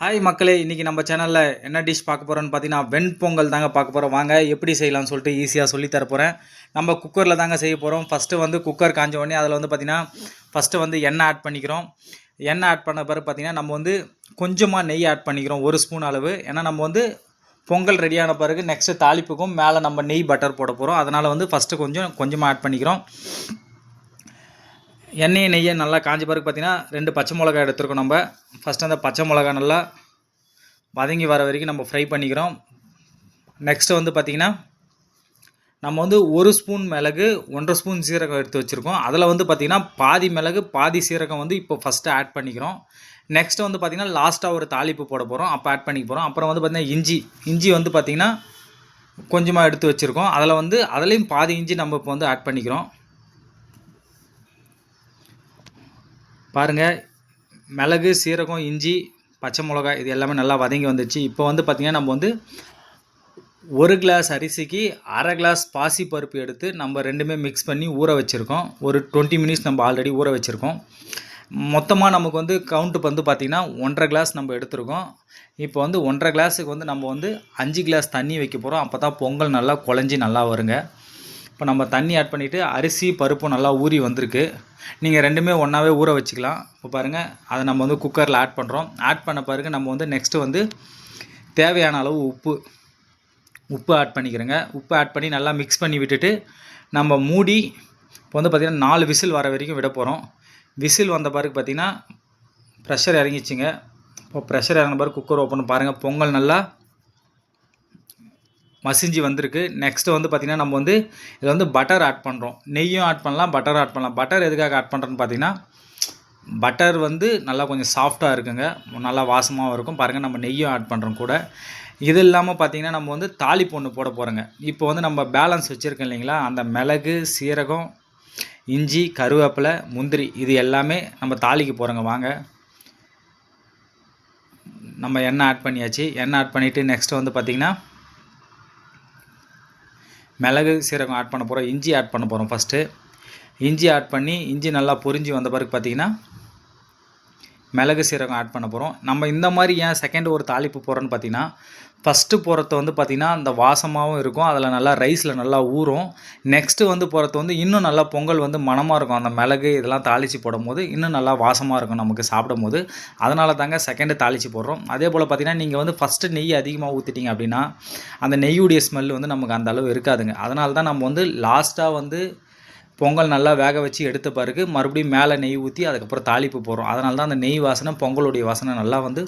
Hi மக்களே இன்றைக்கி நம்ம சேனலில் என்ன டிஷ் பார்க்க போகிறோன்னு பார்த்தீங்கன்னா வெண்பொங்கல் தாங்க பார்க்க போகிறோம் வாங்க எப்படி செய்யலாம்னு சொல்லிட்டு ஈஸியாக சொல்லித்தர போகிறேன் நம்ம குக்கரில் தாங்க செய்ய போகிறோம் ஃபஸ்ட்டு வந்து குக்கர் காஞ்ச உடனே அதில் வந்து பார்த்திங்கன்னா ஃபஸ்ட்டு வந்து எண்ணெய் ஆட் பண்ணிக்கிறோம். எண்ணெய் ஆட் பண்ண பிறகு பார்த்திங்கன்னா நம்ம வந்து கொஞ்சமாக நெய் ஆட் பண்ணிக்கிறோம் ஒரு ஸ்பூன் அளவு. ஏன்னா நம்ம வந்து பொங்கல் ரெடியான பிறகு நெக்ஸ்ட்டு தாளிப்புக்கும் மேலே நம்ம நெய் பட்டர் போட போகிறோம் அதனால் வந்து ஃபஸ்ட்டு கொஞ்சம் கொஞ்சமாக ஆட் பண்ணிக்கிறோம். எண்ணெயை நெய்யை நல்லா காஞ்சி பிறகு பார்த்திங்கன்னா ரெண்டு பச்சை மிளகா எடுத்துருக்கோம் நம்ம. ஃபஸ்ட்டு அந்த பச்சை மிளகா நல்லா வதங்கி வர வரைக்கும் நம்ம ஃப்ரை பண்ணிக்கிறோம். நெக்ஸ்ட்டு வந்து பார்த்திங்கன்னா நம்ம வந்து ஒரு ஸ்பூன் மிளகு ஒன்றரை ஸ்பூன் சீரகம் எடுத்து வச்சுருக்கோம். அதில் வந்து பார்த்திங்கன்னா பாதி மிளகு பாதி சீரகம் வந்து இப்போ ஃபஸ்ட்டு ஆட் பண்ணிக்கிறோம். நெக்ஸ்ட்டு வந்து பார்த்திங்கன்னா லாஸ்ட்டாக ஒரு தாளிப்பு போட போகிறோம் அப்போ ஆட் பண்ணிக்க போகிறோம் அப்புறம் வந்து பார்த்திங்கன்னா இஞ்சி இஞ்சி வந்து பார்த்திங்கன்னா கொஞ்சமாக எடுத்து வச்சுருக்கோம். அதில் வந்து அதுலேயும் பாதி இஞ்சி நம்ம இப்போ வந்து ஆட் பண்ணிக்கிறோம். பாருங்கள் மிளகு சீரகம் இஞ்சி பச்சை மிளகாய் இது எல்லாமே நல்லா வதங்கி வந்துச்சு இப்போ வந்து பார்த்திங்கன்னா நம்ம வந்து ஒரு கிளாஸ் அரிசிக்கு அரை கிளாஸ் பாசி பருப்பு எடுத்து நம்ம ரெண்டுமே மிக்ஸ் பண்ணி ஊற வச்சுருக்கோம். ஒரு டுவெண்ட்டி மினிட்ஸ் நம்ம ஆல்ரெடி ஊற வச்சுருக்கோம். மொத்தமாக நமக்கு வந்து கவுண்ட்டு வந்து பார்த்திங்கன்னா ஒன்றரை கிளாஸ் நம்ம எடுத்துருக்கோம். இப்போ வந்து ஒன்றரை கிளாஸுக்கு வந்து நம்ம வந்து அஞ்சு கிளாஸ் தண்ணி வைக்க போகிறோம் அப்போ தான் பொங்கல் நல்லா குழஞ்சி நல்லா வருங்க. இப்போ நம்ம தண்ணி ஆட் பண்ணிவிட்டு அரிசி பருப்பும் நல்லா ஊறி வந்திருக்கு. நீங்கள் ரெண்டுமே ஒன்றாவே ஊற வச்சுக்கலாம். இப்போ பாருங்கள் அதை நம்ம வந்து குக்கரில் ஆட் பண்ணுறோம் ஆட் பண்ண பிறகு நம்ம வந்து நெக்ஸ்ட்டு வந்து தேவையான அளவு உப்பு உப்பு ஆட் பண்ணிக்கிறேங்க. உப்பு ஆட் பண்ணி நல்லா மிக்ஸ் பண்ணி விட்டுட்டு நம்ம மூடி இப்போ வந்து பார்த்திங்கன்னா நாலு விசில் வர வரைக்கும் விட போகிறோம் விசில் வந்த பிறகு பார்த்திங்கன்னா ப்ரெஷர் இறங்கிச்சிங்க. இப்போ ப்ரெஷர் இறங்கின பிறகு குக்கர் ஓப்பன் பாருங்கள் பொங்கல் நல்லா மசிஞ்சு வந்திருக்கு. நெக்ஸ்ட்டு வந்து பார்த்திங்கன்னா நம்ம வந்து இதில் வந்து பட்டர் ஆட் பண்ணுறோம் நெய்யும் ஆட் பண்ணலாம் பட்டர் ஆட் பண்ணலாம். பட்டர் எதுக்காக ஆட் பண்ணுறோன்னு பார்த்தீங்கன்னா பட்டர் வந்து நல்லா கொஞ்சம் சாஃப்டாக இருக்குங்க. நல்லா வாசமாகவும் இருக்கும். பாருங்கள் நம்ம நெய்யும் ஆட் பண்ணுறோம் கூட. இது இல்லாமல் பார்த்திங்கன்னா நம்ம வந்து தாளிப்பு ஒன்று போட போகிறோங்க இப்போ வந்து நம்ம பேலன்ஸ் வச்சுருக்கோம் இல்லைங்களா? அந்த மிளகு சீரகம் இஞ்சி கருவேப்பிலை முந்திரி இது எல்லாமே நம்ம தாலிக்கு போகிறோங்க வாங்க. நம்ம எண்ணெய் ஆட் பண்ணியாச்சு. எண்ணெய் ஆட் பண்ணிவிட்டு நெக்ஸ்ட்டு வந்து பார்த்திங்கன்னா மிளகு சீரகம் ஆட் பண்ண போகிறோம் இஞ்சி ஆட் பண்ண போகிறோம் ஃபஸ்ட்டு இஞ்சி ஆட் பண்ணி இஞ்சி நல்லா பொரிஞ்சு வந்த பிறகு பார்த்திங்கன்னா மிளகு சீரகம் ஆட் பண்ண போகிறோம் நம்ம இந்த மாதிரி ஏன் செகண்ட் ஒரு தாளிப்பு போகிறோன்னு பார்த்தீங்கன்னா ஃபஸ்ட்டு போகிறத வந்து பார்த்திங்கன்னா அந்த வாசமாகவும் இருக்கும். அதில் நல்லா ரைஸில் நல்லா ஊறும். நெக்ஸ்ட்டு வந்து போகிறது வந்து இன்னும் நல்லா பொங்கல் வந்து மனமாக இருக்கும். அந்த மிளகு இதெல்லாம் தாளித்து போடும்போது இன்னும் நல்லா வாசமாக இருக்கும் நமக்கு சாப்பிடும் போது அதனால தாங்க செகண்டு தாளித்து போடுறோம். அதே போல் பார்த்திங்கன்னா நீங்கள் வந்து ஃபஸ்ட்டு நெய் அதிகமாக ஊற்றிட்டீங்க அப்படின்னா அந்த நெய்யுடைய ஸ்மெல் வந்து நமக்கு அந்த அளவு இருக்காதுங்க. அதனால தான் நம்ம வந்து லாஸ்ட்டாக வந்து பொங்கல் நல்லா வேக வச்சு எடுத்த பிறகு மறுபடியும் மேலே நெய் ஊற்றி அதுக்கப்புறம் தாளிப்பு போடுறோம். அதனால தான் அந்த நெய் வாசனை பொங்கலுடைய வாசனை நல்லா வந்து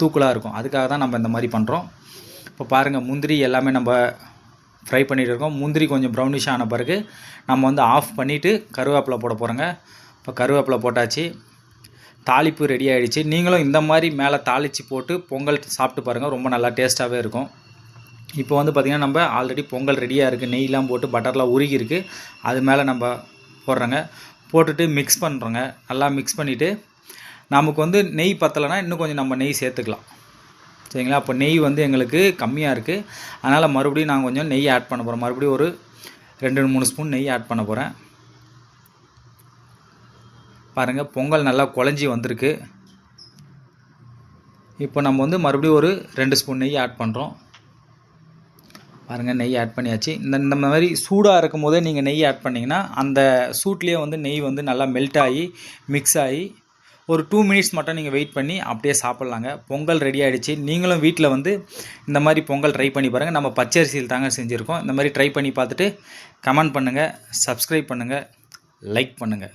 தூக்கலாக இருக்கும். அதுக்காக தான் நம்ம இந்த மாதிரி பண்ணுறோம் இப்போ பாருங்கள் முந்திரி எல்லாமே நம்ம ஃப்ரை பண்ணிகிட்டு இருக்கோம். முந்திரி கொஞ்சம் ப்ரௌனிஷ் ஆன பிறகு நம்ம வந்து ஆஃப் பண்ணிவிட்டு கருவேப்பிலை போட போகிறோங்க இப்போ கருவேப்பிலை போட்டாச்சு. தாளிப்பு ரெடி ஆகிடுச்சு நீங்களும் இந்த மாதிரி மேலே தாளித்து போட்டு பொங்கல் சாப்பிட்டு பாருங்கள் ரொம்ப நல்லா டேஸ்ட்டாகவே இருக்கும். இப்போ வந்து பார்த்திங்கன்னா நம்ம ஆல்ரெடி பொங்கல் ரெடியாக இருக்குது நெய்லாம் போட்டு பட்டர்லாம் உருகி இருக்குது அது மேலே நம்ம போடுறோங்க. போட்டுட்டு மிக்ஸ் பண்ணுறோங்க நல்லா மிக்ஸ் பண்ணிவிட்டு நமக்கு வந்து நெய் பத்தலைன்னா இன்னும் கொஞ்சம் நம்ம நெய் சேர்த்துக்கலாம். சரிங்களா? அப்போ நெய் வந்து எங்களுக்கு கம்மியாக இருக்குது அதனால் மறுபடியும் நான் கொஞ்சம் நெய் ஆட் பண்ண போகிறேன் மறுபடியும் ஒரு ரெண்டு மூணு ஸ்பூன் நெய் ஆட் பண்ண போகிறேன் பாருங்கள் பொங்கல் நல்லா குழஞ்சி வந்திருக்கு. இப்போ நம்ம வந்து மறுபடியும் ஒரு ரெண்டு ஸ்பூன் நெய் ஆட் பண்ணுறோம் பாருங்கள் நெய் ஆட் பண்ணியாச்சு. இந்த இந்த மாதிரி சூடாக இருக்கும் போதே நீங்கள் நெய் ஆட் பண்ணிங்கன்னா அந்த சூட்லேயே வந்து நெய் வந்து நல்லா மெல்ட் ஆகி மிக்ஸ் ஆகி ஒரு டூ மினிட்ஸ் மட்டும் நீங்கள் வெயிட் பண்ணி அப்படியே சாப்பிட்லாங்க. பொங்கல் ரெடி ஆகிடுச்சு நீங்களும் வீட்டில் வந்து இந்த மாதிரி பொங்கல் ட்ரை பண்ணி பாருங்கள் நம்ம பச்சரிசியில் தாங்க செஞ்சுருக்கோம். இந்த மாதிரி ட்ரை பண்ணி பார்த்துட்டு கமெண்ட் பண்ணுங்கள் சப்ஸ்கிரைப் பண்ணுங்கள் லைக் பண்ணுங்கள்